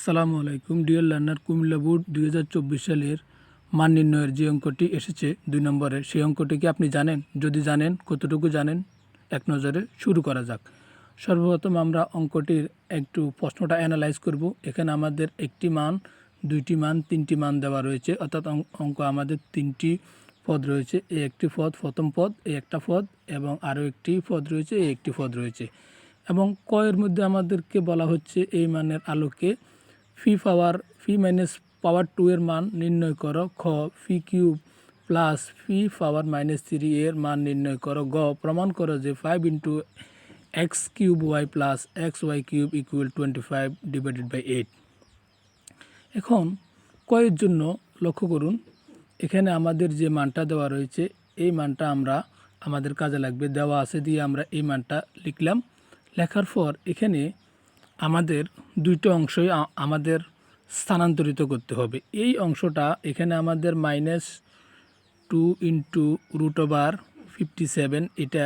আসসালামু আলাইকুম। Deer learner Comilla board দুই হাজার চব্বিশ সালের মান নির্ণয়ের যে অঙ্কটি এসেছে দুই নম্বরের, সেই অঙ্কটি কি আপনি জানেন? যদি জানেন, কতটুকু জানেন? এক নজরে শুরু করা যাক। সর্বপ্রথম আমরা অঙ্কটির একটু প্রশ্নটা অ্যানালাইজ করব। এখানে আমাদের একটি মান, দুইটি মান, তিনটি মান দেওয়া রয়েছে। অর্থাৎ অঙ্ক- অঙ্ক আমাদের তিনটি পদ রয়েছে। এই একটি পদ, প্রথম পদ এই একটা পদ, এবং আরও একটি পদ রয়েছে এই একটি পদ রয়েছে। এবং কয়ের মধ্যে আমাদেরকে বলা হচ্ছে এই মানের আলোকে ফি পাওয়ার, ফি মাইনাস পাওয়ার টু এর মান নির্ণয় করো। খ, p cube plus p power minus three এর মান নির্ণয় করো। গ, প্রমাণ করো যে five into x cube y plus x y cube equal twenty five divided by eight এখন কয়ের জন্য লক্ষ্য করুন, এখানে আমাদের যে মানটা দেওয়া রয়েছে, এই মানটা আমরা, আমাদের কাজে লাগবে। দেওয়া আছে দিয়ে আমরা এই মানটা লিখলাম। লেখার পর এখানে আমাদের দুইটা অংশই আমাদের স্থানান্তরিত করতে হবে। এই অংশটা এখানে আমাদের minus two into root over fifty seven এটা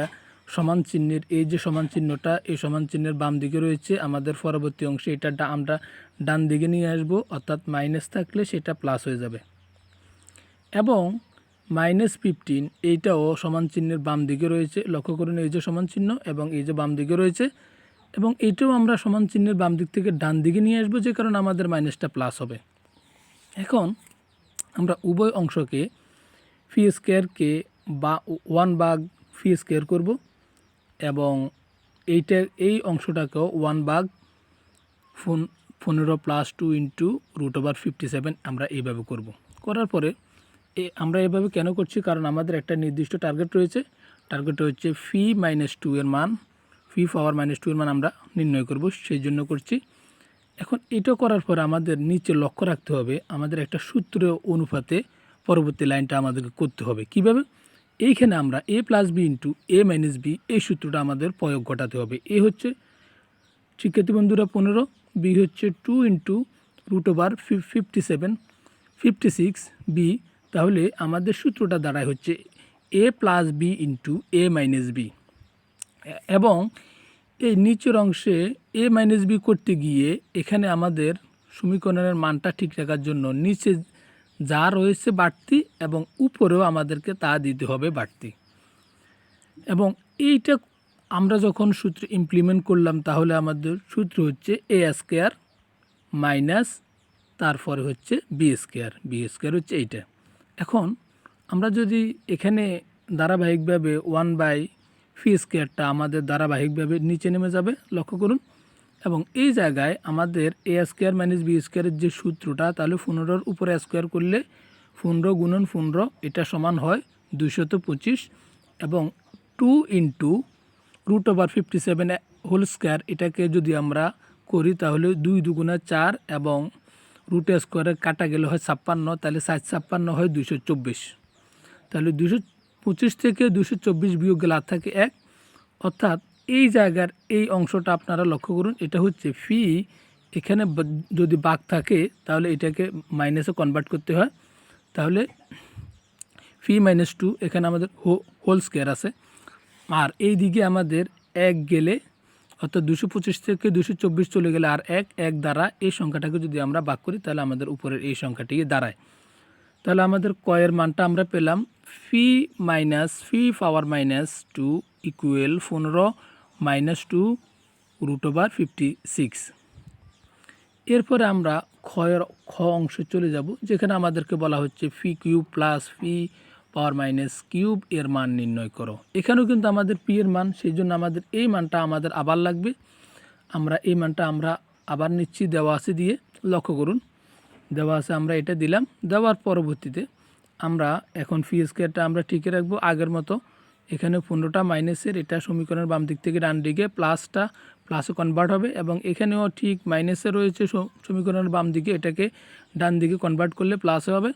সমান চিহ্নের, এই যে সমান চিহ্নটা, এই সমান চিহ্নের বাম দিকে রয়েছে, আমাদের পরবর্তী অংশে এটা আমরা ডান দিকে নিয়ে আসব, অর্থাৎ মাইনাস থাকলে সেটা প্লাস হয়ে যাবে। এবং মাইনাস ফিফটিন এইটাও সমান চিহ্নের বাম দিকে রয়েছে, লক্ষ্য করুন এই যে সমান চিহ্ন এবং এই যে বাম দিকে রয়েছে এবং এইটাও আমরা সমান চিহ্নের বাম দিক থেকে ডান দিকে নিয়ে আসব যে কারণে আমাদের মাইনাসটা প্লাস হবে। এখন আমরা উভয় অংশকে ফি স্কোয়ারকে বা ওয়ান বাগ ফি স্কোয়ার করব এবং এইটা, এই অংশটাকেও ওয়ান বাগ ফোন পনেরো plus two into root over fifty seven আমরা এইভাবে করব। করার পরে এ, আমরা এভাবে কেন করছি? কারণ আমাদের একটা নির্দিষ্ট টার্গেট রয়েছে। টার্গেট হচ্ছে ফি মাইনাস টু এর মান। ফি পাওয়ার মাইনাস টু এর মান আমরা নির্ণয় করব, সেই জন্য করছি। এখন এটা করার পর আমাদের নিচে লক্ষ্য রাখতে হবে, আমাদের একটা সূত্র অনুপাতে পরবর্তী লাইনটা আমাদেরকে করতে হবে। কীভাবে? এইখানে আমরা a plus b into a minus b এই সূত্রটা আমাদের প্রয়োগ ঘটাতে হবে। এ হচ্ছে, শিক্ষার্থী বন্ধুরা, পনেরো বি হচ্ছে two into root over fifty seven fifty six b তাহলে আমাদের সূত্রটা দাঁড়ায় হচ্ছে a plus b into a minus b এবং এই নিচের অংশে এ মাইনাস বি করতে গিয়ে এখানে আমাদের সমীকরণের মানটা ঠিক রাখার জন্য নিচে যা রয়েছে বাড়তি এবং উপরেও আমাদেরকে তা দিতে হবে বাড়তি। এবং এইটা আমরা যখন সূত্র ইমপ্লিমেন্ট করলাম, তাহলে আমাদের সূত্র হচ্ছে এ স্কোয়ার মাইনাস তারপরে হচ্ছে বি স্কোয়ার বি স্কোয়ার হচ্ছে এইটা। এখন আমরা যদি এখানে ধারাবাহিকভাবে ওয়ান বাই ফি স্কোয়ারটা আমাদের ধারাবাহিকভাবে নিচে নেমে যাবে, লক্ষ্য করুন। এবং এই জায়গায় আমাদের এ স্কোয়ার মাইনাস বি স্কোয়ারের যে সূত্রটা, তাহলে পনেরোর উপরে স্কোয়ার করলে পনেরো গুণন পনেরো, এটা সমান হয় দুশত পঁচিশ। এবং two into root over fifty seven whole square এটাকে যদি আমরা করি, তাহলে দুই দুগুণা চার এবং রুট স্কোয়ারে কাটা গেলে হয় ছাপ্পান্ন, তাহলে সাত ছাপ্পান্ন হয় দুশো চব্বিশ। তাহলে দুশো পঁচিশ থেকে দুশো চব্বিশ বিয়োগ গেলে আর থাকে এক। অর্থাৎ এই জায়গার এই অংশটা আপনারা লক্ষ্য করুন, এটা হচ্ছে ফি এখানে যদি বাঘ থাকে, তাহলে এটাকে মাইনাসে কনভার্ট করতে হয়। তাহলে ফি মাইনাস টু এখানে আমাদের হোল স্কোয়ার আছে। আর এই দিকে আমাদের এক গেলে, অর্থাৎ দুশো পঁচিশ থেকে দুশো চব্বিশ চলে গেলে আর এক এক দ্বারা এই সংখ্যাটাকে যদি আমরা বাক করি, তাহলে আমাদের উপরের এই সংখ্যাটি দাঁড়ায়। তাহলে আমাদের কয়ের মানটা আমরা পেলাম p minus p power minus two equal পনেরো minus two root over fifty six এরপরে আমরা ক্ষয়ের খ অংশে চলে যাব, যেখানে আমাদেরকে বলা হচ্ছে p cube plus p power minus cube এর মান নির্ণয় করো। এখানেও কিন্তু আমাদের পি এর মান সেই জন্য আমাদের এই মানটা আমাদের আবার লাগবে। আমরা এই মানটা আমরা আবার নিচ্ছি, দেওয়া আছে দিয়ে লক্ষ্য করুন। দেওয়া আছে, আমরা এটা দিলাম। দেওয়ার পরবর্তীতে আমরা এখন ফি স্কোয়ারটা আমরা ঠিকই রাখব আগের মতো। এখানে পনেরোটা মাইনাসের এটা সমীকরণের বাম দিক থেকে ডান দিকে প্লাসটা প্লাসে কনভার্ট হবে এবং এখানেও ঠিক মাইনাসে রয়েছে সমীকরণের বাম দিকে এটাকে ডান দিকে কনভার্ট করলে প্লাসে হবে।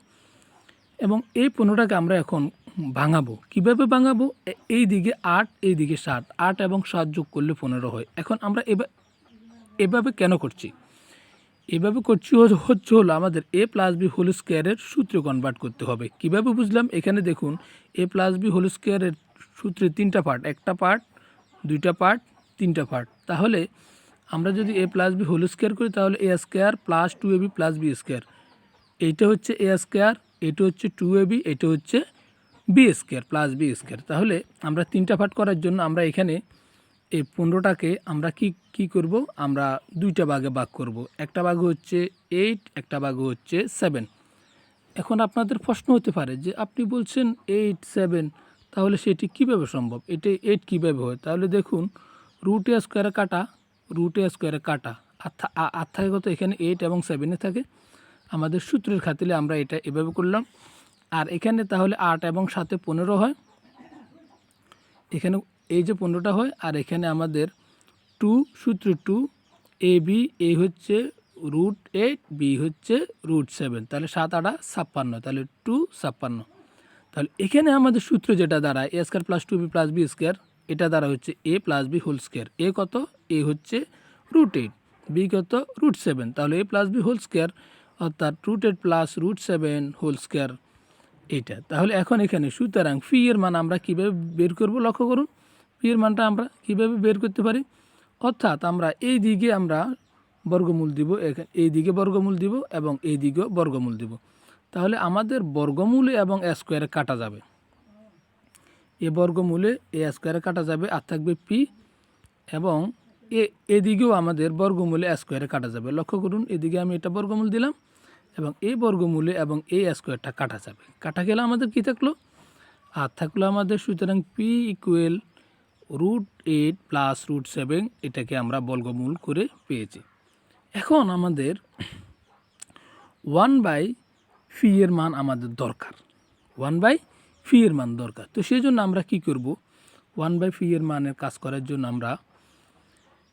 এবং এই পনেরোটাকে আমরা এখন ভাঙাবো। কীভাবে ভাঙাবো? এই দিকে আট, এই দিকে সাত। আট এবং সাত যোগ করলে পনেরো হয়। এখন আমরা এবা- এভাবে কেন করছি? এভাবে করছি হচ্ছে- হলো আমাদের এ প্লাস বি হোল স্কোয়ারের সূত্রে কনভার্ট করতে হবে। কীভাবে বুঝলাম? এখানে দেখুন এ প্লাস বি হোল স্কোয়ারের সূত্রে তিনটা পার্ট একটা পার্ট দুইটা পার্ট তিনটা পার্ট তাহলে আমরা যদি a plus b whole square করি, তাহলে a square plus two a b plus b square এইটা হচ্ছে এ স্কোয়ার এটা হচ্ছে টু এ বি এটা হচ্ছে b square plus b square তাহলে আমরা তিনটা পার্ট করার জন্য আমরা এখানে এই পনেরোটাকে আমরা কি কি করব? আমরা দুইটা ভাগে ভাগ করব। একটা ভাগ হচ্ছে এইট একটা ভাগ হচ্ছে সেভেন এখন আপনাদের প্রশ্ন হতে পারে যে আপনি বলছেন এইট সেভেন তাহলে সেটি কীভাবে সম্ভব? এটি এইট কীভাবে হয়? তাহলে দেখুন রুট স্কোয়ারে কাটা রুটে স্কোয়ারে কাটা। আর থাকে কত এখানে এইট এবং সেভেনে থাকে। আমাদের সূত্রের খাতিলে আমরা এটা এভাবে করলাম। আর এখানে তাহলে আট এবং সাথে পনেরো হয়। এখানে এই যে পনেরোটা হয়, আর এখানে আমাদের টু সূত্র টু এ বি এ হচ্ছে রুট এইট বি হচ্ছে রুট সেভেন তাহলে সাত, আটা ছাপ্পান্ন, তাহলে টু ছাপ্পান্ন। তাহলে এখানে আমাদের সূত্র যেটা দাঁড়ায় a square plus two b plus b square এটা দ্বারা হচ্ছে a plus b whole square a কত? এ হচ্ছে রুট এইট বি কত? রুট সেভেন তাহলে a plus b whole square অর্থাৎ root eight plus root seven whole square এইটা। তাহলে এখন এখানে সুতরাং ফি এর মান আমরা কীভাবে বের করব লক্ষ্য করুন। এর মানটা আমরা কীভাবে বের করতে পারি? অর্থাৎ আমরা এই দিকে আমরা বর্গমূল দিব এই দিকে বর্গমূল দিব এবং এই দিকেও বর্গমূল দিব। তাহলে আমাদের বর্গমূলে এবং স্কোয়ারে কাটা যাবে। এ বর্গমূলে এ স্কোয়ারে কাটা যাবে আর থাকবে পি এবং এ, এদিকেও আমাদের বর্গমূলে স্কোয়ারে কাটা যাবে। লক্ষ্য করুন, এদিকে আমি এটা বর্গমূল দিলাম এবং এই বর্গমূলে এবং এই স্কোয়ারটা কাটা যাবে। কাটা গেলে আমাদের কী থাকল? আর থাকল আমাদের সুতরাং p equal root eight plus root seven এটাকে আমরা বর্গমূল করে পেয়েছি। এখন আমাদের ওয়ান বাই ফি এর মান আমাদের দরকার। ওয়ান বাই ফি এর মান দরকার। তো সেই জন্য আমরা কি করব? ওয়ান বাই ফি এর মানের কাজ করার জন্য আমরা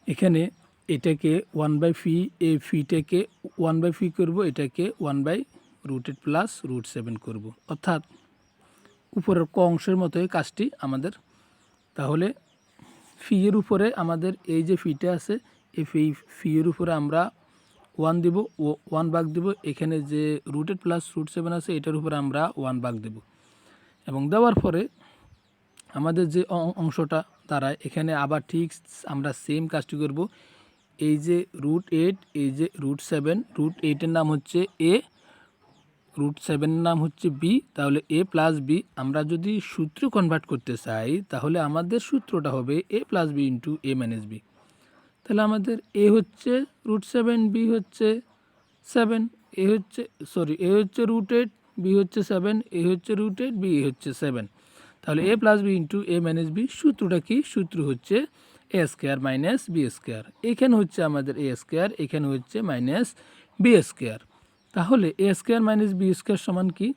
এখানে এটাকে ওয়ান বাই ফি এ ফিটাকে ওয়ান বাই ফি করব, এটাকে one by root root eight plus root seven করব। অর্থাৎ উপরের ক অংশের মতোই কাজটি আমাদের তাহলে ফি এর উপরে আমাদের এই যে ফিটা আছে, এই ফি ফি এর উপরে আমরা ওয়ান দিব ওয়ান বাঘ দিব। এখানে যে রুটেড প্লাস রুট সেভেন আছে, এটার উপরে আমরা ওয়ান বাঘ দেব। এবং দেওয়ার পরে আমাদের যে অংশটা দাঁড়ায়, এখানে আবার ঠিক আমরা সেম কাজটি করব। এই যে রুট এইট এই যে রুট সেভেন রুট এইটের নাম হচ্ছে এ রুট সেভেনের নাম হচ্ছে বি তাহলে এ প্লাস বি আমরা যদি সূত্র কনভার্ট করতে চাই, তাহলে আমাদের সূত্রটা হবে a plus b into a minus b তাহলে আমাদের এ হচ্ছে রুট সেভেন বি হচ্ছে সেভেন এ হচ্ছে সরি এ হচ্ছে রুট এইট বি হচ্ছে সেভেন এ হচ্ছে রুট এইট বি হচ্ছে সেভেন তাহলে a plus b into a minus b সূত্রটা কি? সূত্র হচ্ছে a square minus b square এখানে হচ্ছে আমাদের এ স্কোয়ার এখানে হচ্ছে মাইনাস বি স্কোয়ার তাহলে a square minus b square সমান কি?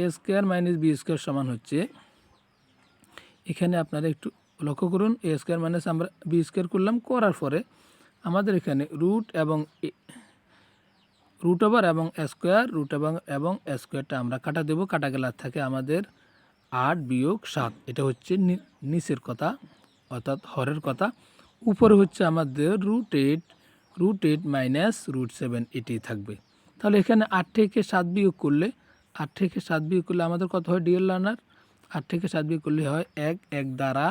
A square minus b square সমান হচ্ছে, এখানে আপনারা একটু লক্ষ্য করুন এ স্কোয়ার মাইনাস আমরা বি স্কোয়ার করলাম, করার পরে আমাদের এখানে রুট এবং রুট ওভার এবং স্কোয়ার রুট এবং এবং স্কোয়ারটা আমরা কাটা দেবো, কাটা গেলে থাকে আমাদের আট বিয়োগ সাত। এটা হচ্ছে নিচের কথা, অর্থাৎ হরের কথা। উপরে হচ্ছে আমাদের root eight root eight minus root seven এটি থাকবে। তাহলে এখানে আট থেকে সাত বিয়োগ করলে, আট থেকে সাত বিয়োগ করলে আমাদের কত হয় ডিএল লার্নার আট থেকে সাত বিয়োগ করলে হয় এক এক দ্বারা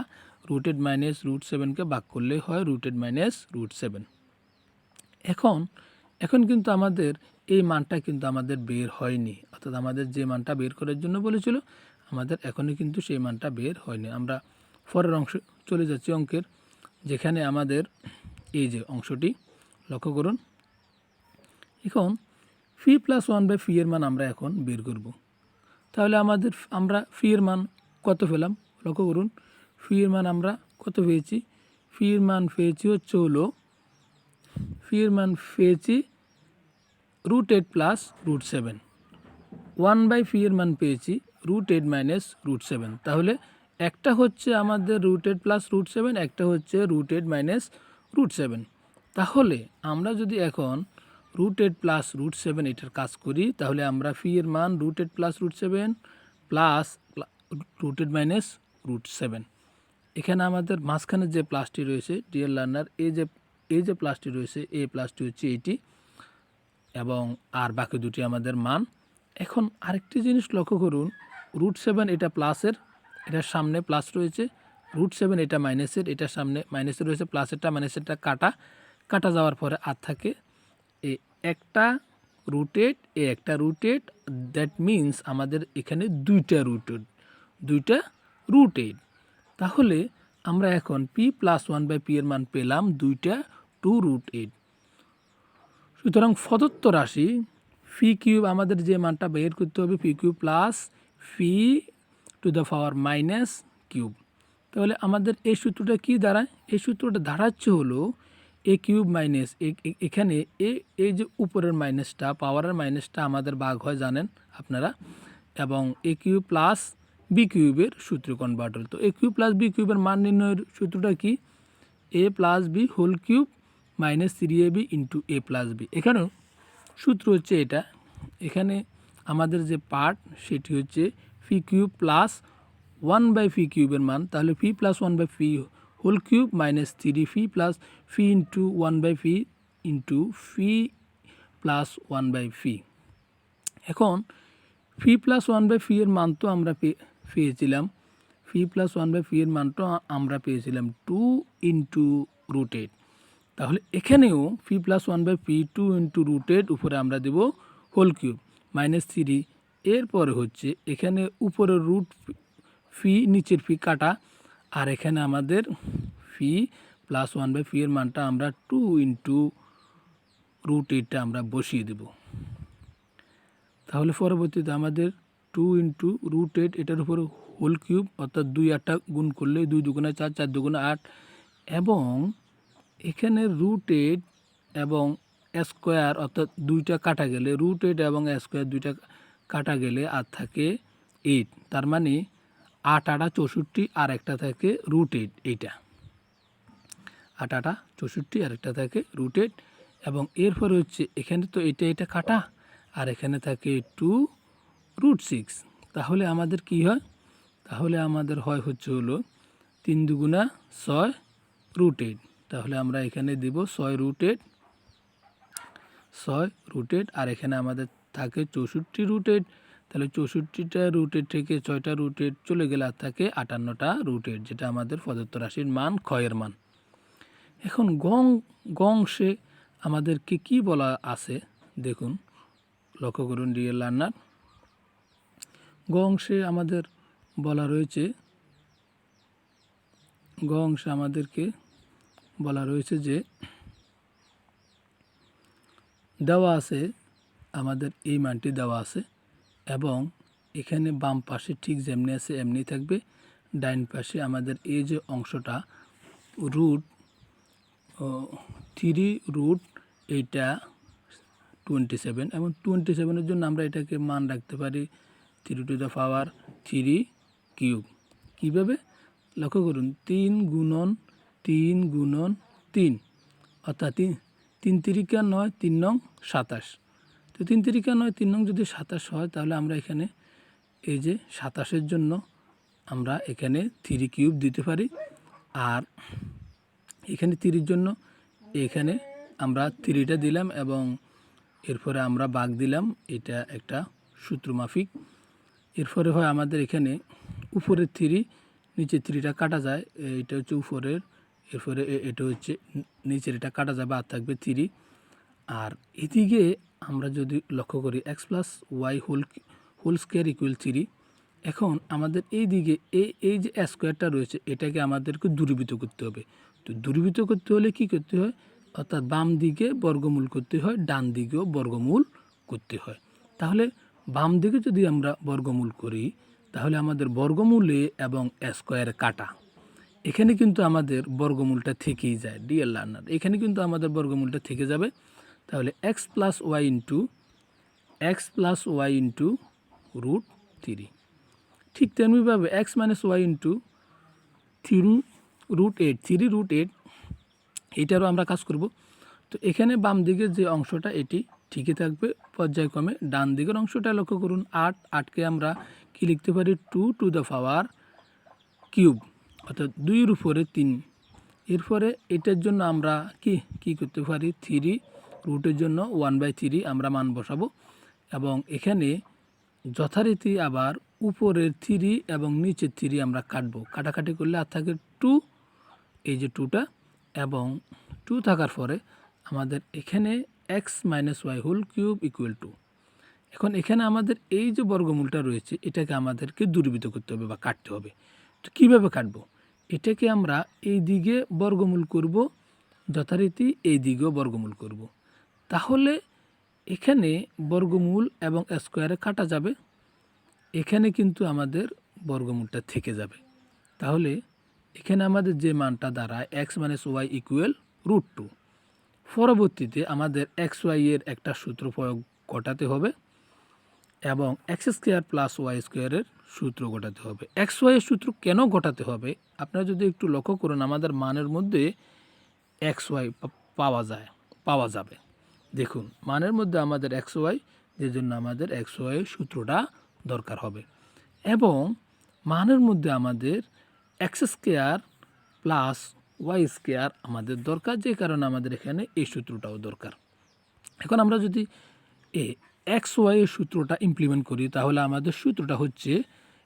রুটেড মাইনাস রুট সেভেনকে ভাগ করলে হয় রুটেড মাইনাস রুট সেভেন এখন এখন কিন্তু আমাদের এই মানটা কিন্তু আমাদের বের হয়নি। অর্থাৎ আমাদের যে মানটা বের করার জন্য বলেছিল, আমাদের এখনই কিন্তু সেই মানটা বের হয়নি। আমরা পরের অংশ চলে যাচ্ছি অঙ্কের, যেখানে আমাদের এই যে অংশটি লক্ষ্য করুন। এখন p plus one by p এর মান আমরা এখন বের করব। তাহলে আমাদের আমরা ফি এর মান কত পেলাম? লক্ষ্য করুন ফি এর মান আমরা কত পেয়েছি? ফি এর মান পেয়েছি হচ্ছে হলো ফি এর মান পেয়েছি root eight plus root seven one by p এর মান পেয়েছি root eight minus root seven তাহলে একটা হচ্ছে আমাদের root eight plus root seven একটা হচ্ছে root eight minus root seven তাহলে আমরা যদি এখন root eight plus root seven এটার কাজ করি, তাহলে আমরা ফি এর মান root eight plus root seven plus root eight minus root seven. এখানে আমাদের মাঝখানে যে প্লাসটি রয়েছে ডিএল লার্নার, এই যে এই যে প্লাসটি রয়েছে এই প্লাসটি হচ্ছে এইটি এবং আর বাকি দুটি আমাদের মান। এখন আরেকটি জিনিস লক্ষ্য করুন, রুট সেভেন এটা প্লাসের, এটার সামনে প্লাস রয়েছে, রুট সেভেন এটা মাইনাসের, এটার সামনে মাইনাসের রয়েছে, প্লাসেরটা মাইনাসেরটা কাটা। কাটা যাওয়ার পরে আর থাকে এ একটা রুটেড এ একটা রুটেড দ্যাট মিন্স আমাদের এখানে দুইটা রুটেড দুইটা রুটেড তাহলে আমরা এখন p plus one by p এর মান পেলাম দুইটা টু রুট এইট সুতরাং প্রদত্ত রাশি ফি কিউব আমাদের যে মানটা বের করতে হবে p cube plus p to the power minus cube তাহলে আমাদের এই সূত্রটা কি দাঁড়ায়? এই সূত্রটা দাঁড়াচ্ছে হলো এ কিউব মাইনাস এখানে এ এই যে উপরের মাইনাসটা পাওয়ারের মাইনাসটা আমাদের ভাগ হয় জানেন আপনারা? এবং এ কিউব প্লাস বি কিউবের সূত্র কনভার্টার তো এ কিউব প্লাস বি কিউবের মান নির্ণয়ের সূত্রটা কি? A plus b whole cube minus three a b into a plus b এখানেও সূত্র হচ্ছে এটা। এখানে আমাদের যে পার্ট সেটি হচ্ছে p cube plus one by p কিউবের মান। তাহলে p plus one by p whole cube minus three p plus p into one by p into p plus one by p এখন p plus one by p এর মান তো আমরা পেয়েছিলাম। P plus one by p এর মানটা আমরা পেয়েছিলাম টু ইন্টু রুটেড তাহলে এখানেও p plus one by p two into root eight উপরে আমরা দেব হোল কিউব মাইনাস থ্রি এরপরে হচ্ছে এখানে উপরের রুট ফি নিচের ফি কাটা। আর এখানে আমাদের p plus one by p এর মানটা আমরা টু ইন্টু রুট এইটটা আমরা বসিয়ে দেবো। তাহলে পরবর্তীতে আমাদের টু ইন্টু রুট এইট এটার উপর হোল কিউব অর্থাৎ দুই আটটা গুণ করলে দুই দুগুণে চার চার দুগুণে আট এবং এখানে রুট এইট এবং স্কোয়ার অর্থাৎ দুইটা কাটা গেলে রুট এইট এবং স্কোয়ার দুইটা কাটা গেলে আর থাকে এইট তার মানে আট আটা চৌষট্টি আর একটা থাকে রুট এইট। এইটা আট আটা চৌষট্টি আর একটা থাকে রুট এইট এবং এরপরে হচ্ছে এখানে তো এটা এটা কাটা আর এখানে থাকে টু রুট সিক্স তাহলে আমাদের কি হয়? তাহলে আমাদের হয় হচ্ছে হলো তিন দুগুণা ছয় রুট এইট তাহলে আমরা এখানে দিব ছয় রুট এইট ছয় রুট এইট আর এখানে আমাদের থাকে চৌষট্টি রুট এইট তাহলে চৌষট্টিটা রুটের থেকে ছয়টা রুট এইট চলে গেলে আর থাকে আটান্নটা রুটের যেটা আমাদের প্রদত্ত রাশির মান, ক্ষয়ের মান। এখন গং, গংশে আমাদেরকে কি বলা আছে? দেখুন, লক্ষ্য করুন ডিএল লার্নার গ অংশে আমাদের বলা রয়েছে গ অংশে আমাদেরকে বলা রয়েছে যে, দেওয়া আছে, আমাদের এই মানটি দেওয়া আছে এবং এখানে বাম পাশে ঠিক যেমনি আছে, এমনি থাকবে। ডাইন পাশে আমাদের এই যে অংশটা রুট থ্রি রুট এইটা টোয়েন্টি সেভেন এবং টোয়েন্টি সেভেনের জন্য আমরা এটাকে মান রাখতে পারি three to the power three cube কীভাবে? লক্ষ্য করুন, তিন গুণন তিন গুণন তিন, অর্থাৎ তিন তিন তিরিকা নয়, তিন নং সাতাশ। তিন তিরিকা নয়, তিন নং যদি সাতাশ হয়, তাহলে আমরা এখানে এই যে সাতাশের জন্য আমরা এখানে থ্রি কিউব দিতে পারি। আর এখানে তিরির জন্য এখানে আমরা থ্রিটা দিলাম এবং এরপরে আমরা বাঘ দিলাম। এটা একটা সূত্র মাফিক। এরপরে হয় আমাদের এখানে উপরের থ্রি, নিচের থ্রিটা কাটা যায়। এটা হচ্ছে উপরের, এরপরে এটা হচ্ছে নিচের এটা কাটা যায় আর থাকবে থ্রি। আর এদিকে আমরা যদি লক্ষ্য করি x plus y whole whole square equal three এখন আমাদের এই দিকে এই এই যে স্কোয়ারটা রয়েছে, এটাকে আমাদেরকে দূরীভূত করতে হবে। তো দূরীভূত করতে হলে কি করতে হয়? অর্থাৎ বাম দিকে বর্গমূল করতে হয়, ডান দিকেও বর্গমূল করতে হয়। তাহলে বাম দিকে যদি আমরা বর্গমূল করি, তাহলে আমাদের বর্গমূলে এবং স্কোয়ার কাটা। এখানে কিন্তু আমাদের বর্গমূলটা থেকেই যায় ডিএল লার্নার এখানে কিন্তু আমাদের বর্গমূলটা থেকে যাবে। তাহলে x plus y into x plus y into root three ঠিক তেমনিভাবে x minus y into three root eight three root eight এইটারও আমরা কাজ করব। তো এখানে বাম দিকের যে অংশটা, এটি ঠিকই থাকবে। পর্যায়ক্রমে ডান দিকের অংশটা লক্ষ্য করুন। আট, আটকে আমরা কি লিখতে পারি? Two to the power cube অর্থাৎ দুইয়ের উপরে তিন। এরপরে এটার জন্য আমরা কি কি করতে পারি? থ্রি রুটের জন্য ওয়ান বাই থ্রি আমরা মান বসাবো। এবং এখানে যথারীতি আবার উপরের থ্রি এবং নিচের থ্রি আমরা কাটবো। কাটাকাটি করলে আর থাকে টু এই যে টুটা এবং টু থাকার পরে আমাদের এখানে x minus y whole cube equal two এখন এখানে আমাদের এই যে বর্গমূলটা রয়েছে, এটাকে আমাদেরকে দূরীভূত করতে হবে বা কাটতে হবে। তো কীভাবে কাটবো? এটাকে আমরা এই দিকে বর্গমূল করব, যথারীতি এই দিকেও বর্গমূল করব। তাহলে এখানে বর্গমূল এবং স্কোয়ারে কাটা যাবে। এখানে কিন্তু আমাদের বর্গমূলটা থেকে যাবে। তাহলে এখানে আমাদের যে মানটা দাঁড়ায় x minus y equal root two পরবর্তীতে আমাদের এক্স ওয়াই এর একটা সূত্র প্রয়োগ ঘটাতে হবে এবং এক্স স্কোয়ার প্লাস ওয়াই স্কোয়ারের সূত্র ঘটাতে হবে। এক্স ওয়াইয়ের সূত্র কেন ঘটাতে হবে? আপনারা যদি একটু লক্ষ্য করুন, আমাদের মানের মধ্যে এক্স ওয়াই পাওয়া যায়, পাওয়া যাবে। দেখুন, মানের মধ্যে আমাদের এক্স ওয়াই যে জন্য আমাদের এক্স ওয়াই সূত্রটা দরকার হবে। এবং মানের মধ্যে আমাদের x square plus y square আমাদের দরকার, যে কারণে আমাদের এখানে এই সূত্রটাও দরকার। এখন আমরা যদি এ এক্স ওয়াই এর সূত্রটা ইমপ্লিমেন্ট করি, তাহলে আমাদের সূত্রটা হচ্ছে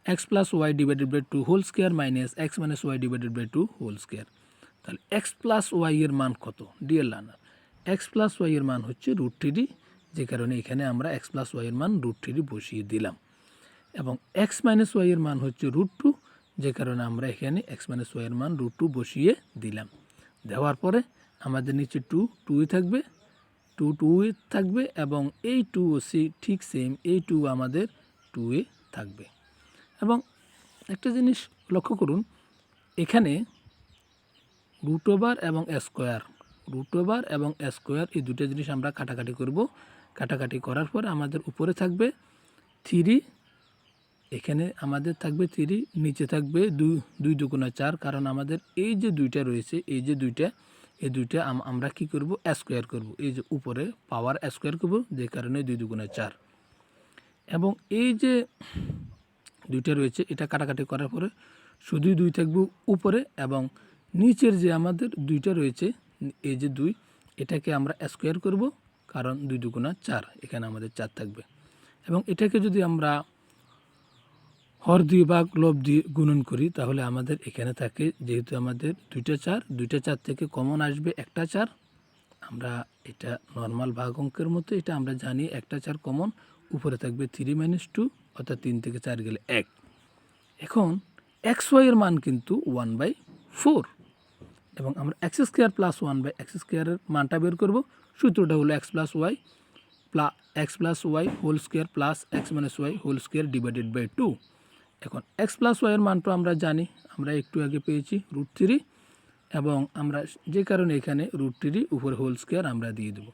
x plus y divided by two whole square minus x minus y divided by two whole square তাহলে এক্স প্লাস ওয়াই এর মান কত? ডিএল লার্নার এক্স প্লাস ওয়াইয়ের মান হচ্ছে রুট থ্রি যে কারণে এখানে আমরা এক্স প্লাস ওয়াই এর মান রুট থ্রি বসিয়ে দিলাম। এবং এক্স মাইনাস ওয়াইয়ের মান হচ্ছে রুট টু যে কারণে আমরা এখানে এক্স মাইনাস ওয়াই এর মান রুট টু বসিয়ে দিলাম। দেওয়ার পরে আমাদের নিচে টু টুই থাকবে টু টু এ থাকবে এবং এই টু ও সি ঠিক সেম এই টু আমাদের টু এ থাকবে। এবং একটা জিনিস লক্ষ্য করুন, এখানে রুট ওভার এবং স্কোয়ার রুট ওভার এবং স্কোয়ার এই দুটো জিনিস আমরা কাটাকাটি করব। কাটাকাটি করার পর আমাদের উপরে থাকবে থ্রি এখানে আমাদের থাকবে থ্রি নিচে থাকবে দুই দুই দুগুণা চার, কারণ আমাদের এই যে দুইটা রয়েছে, এই যে দুইটা, এই দুইটা আম- আমরা কি করব? স্কোয়ার করব। এই যে উপরে পাওয়ার স্কোয়ার করব, যে কারণে দুই দুগুণা চার। এবং এই যে দুইটা রয়েছে, এটা কাটাকাটি করার পরে শুধুই দুই থাকবে উপরে এবং নিচের যে আমাদের দুইটা রয়েছে এই যে দুই, এটাকে আমরা স্কোয়ার করব, কারণ দুই দুগুণা চার, এখানে আমাদের চার থাকবে। এবং এটাকে যদি আমরা হর দিয়ে ভাগ লোভ দিয়ে গুণন করি, তাহলে আমাদের এখানে থাকে, যেহেতু আমাদের দুইটা চার দুইটা চার থেকে কমন আসবে একটা চার। আমরা এটা নর্মাল ভাগ অঙ্কের মতো, এটা আমরা জানি একটা চার কমন, উপরে থাকবে থ্রি মাইনাস টু অর্থাৎ তিন থেকে চার গেলে এক। এখন এক্স ওয়াইয়ের মান কিন্তু ওয়ান বাই ফোর এবং আমরা x square plus one by x স্কোয়ারের মানটা বের করব। সূত্রটা হলো x plus y plus x plus y whole square plus x minus y whole square divided by two এখন এক্স প্লাস ওয়াইয়ের মানটা আমরা জানি, আমরা একটু আগে পেয়েছি রুট থ্রি এবং আমরা যে কারণে এখানে রুট থ্রি উপরে হোল স্কোয়ার আমরা দিয়ে দেবো।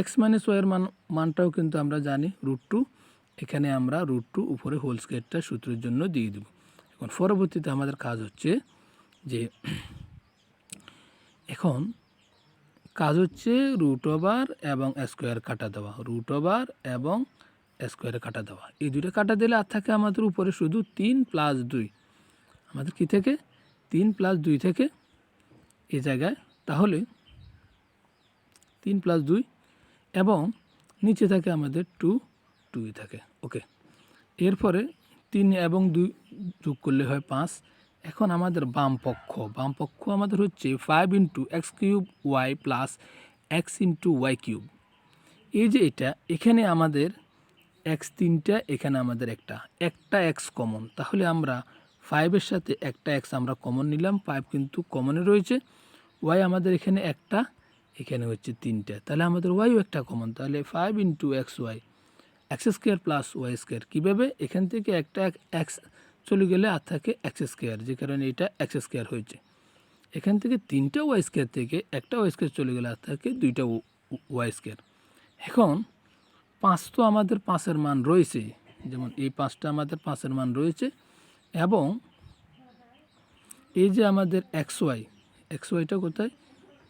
এক্স মাইনাস ওয়াইয়ের মান, মানটাও কিন্তু আমরা জানি রুট টু এখানে আমরা রুট টু উপরে হোল স্কোয়ারটা সূত্রের জন্য দিয়ে দেবো। এখন পরবর্তীতে আমাদের কাজ হচ্ছে যে এখন কাজ হচ্ছে রুট ওভার এবং স্কোয়ার কাটা দেওয়া। রুট ওভার এবং স্কোয়ারে কাটা দেওয়া। এই দুইটা কাটা দিলে আর থাকে আমাদের উপরে শুধু তিন প্লাস দুই। আমাদের কি থেকে? তিন প্লাস দুই থেকে এ জায়গায়। তাহলে তিন প্লাস দুই এবং নিচে থাকে আমাদের টু টুই থাকে। ওকে এরপরে তিন এবং দুই যোগ করলে হয় পাঁচ। এখন আমাদের বাম পক্ষ বাম পক্ষ আমাদের হচ্ছে five into x cube y plus x into y cube এই যে এটা, এখানে আমাদের এক্স তিনটা, এখানে আমাদের একটা। একটা এক্স কমন তাহলে আমরা ফাইভের সাথে একটা এক্স আমরা কমন নিলাম ফাইভ কিন্তু কমনে রয়েছে। ওয়াই আমাদের এখানে একটা, এখানে হচ্ছে তিনটা। তাহলে আমাদের ওয়াইও একটা কমন তাহলে five into x y x square plus y square কীভাবে? এখান থেকে একটা এক্স চলে গেলে আর থাকে এক্স স্কোয়ার যে কারণে এটা এক্স স্কোয়ার হয়েছে। এখান থেকে তিনটা ওয়াই স্কোয়ার থেকে একটা ওয়াই স্কোয়ার চলে গেলে আর থাকে দুইটা ওয়াই স্কোয়ার এখন পাঁচ তো আমাদের পাঁচের মান রয়েছে, যেমন এই পাঁচটা আমাদের পাঁচের মান রয়েছে এবং এই যে আমাদের এক্স ওয়াই এক্স ওয়াইটা কোথায়?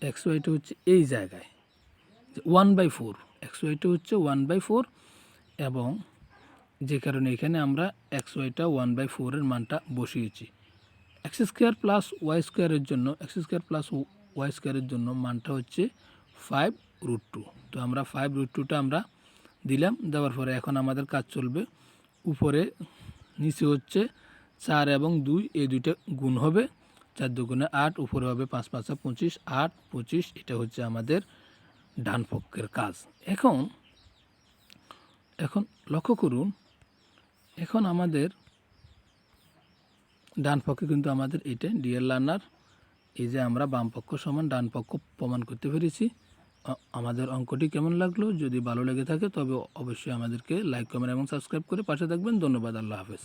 এক্স ওয়াইটা হচ্ছে এই জায়গায় ওয়ান বাই ফোর এক্স ওয়াইটা হচ্ছে ওয়ান বাই ফোর এবং যে কারণে এখানে আমরা এক্স ওয়াইটা ওয়ান বাই ফোরের মানটা বসিয়েছি। এক্স স্কোয়ার প্লাস ওয়াই স্কোয়ারের জন্য এক্স স্কোয়ার প্লাস ওয়াই স্কোয়ারের জন্য মানটা হচ্ছে ফাইভ রুট টু তো আমরা ফাইভ রুট টুটা আমরা দিলাম, দেওয়ার পরে এখন আমাদের কাজ চলবে। উপরে নিচে হচ্ছে চার এবং দুই এই দুইটা গুণ হবে, চার দুগুণে আট, উপরে হবে পাঁচ, পাঁচা পঁচিশ, আট, পঁচিশ, এটা হচ্ছে আমাদের ডান পক্ষের কাজ। এখন এখন লক্ষ্য করুন এখন আমাদের ডান পক্ষে কিন্তু আমাদের এটা ডিএল লার্নার এই যে আমরা বাম পক্ষ সমান, ডান পক্ষ প্রমাণ করতে পেরেছি। আমাদের অঙ্কটি কেমন লাগল? যদি ভালো লেগে থাকে, তবে অবশ্যই আমাদেরকে লাইক কমেন্ট এবং সাবস্ক্রাইব করে পাশে থাকবেন। ধন্যবাদ, আল্লাহ হাফেজ।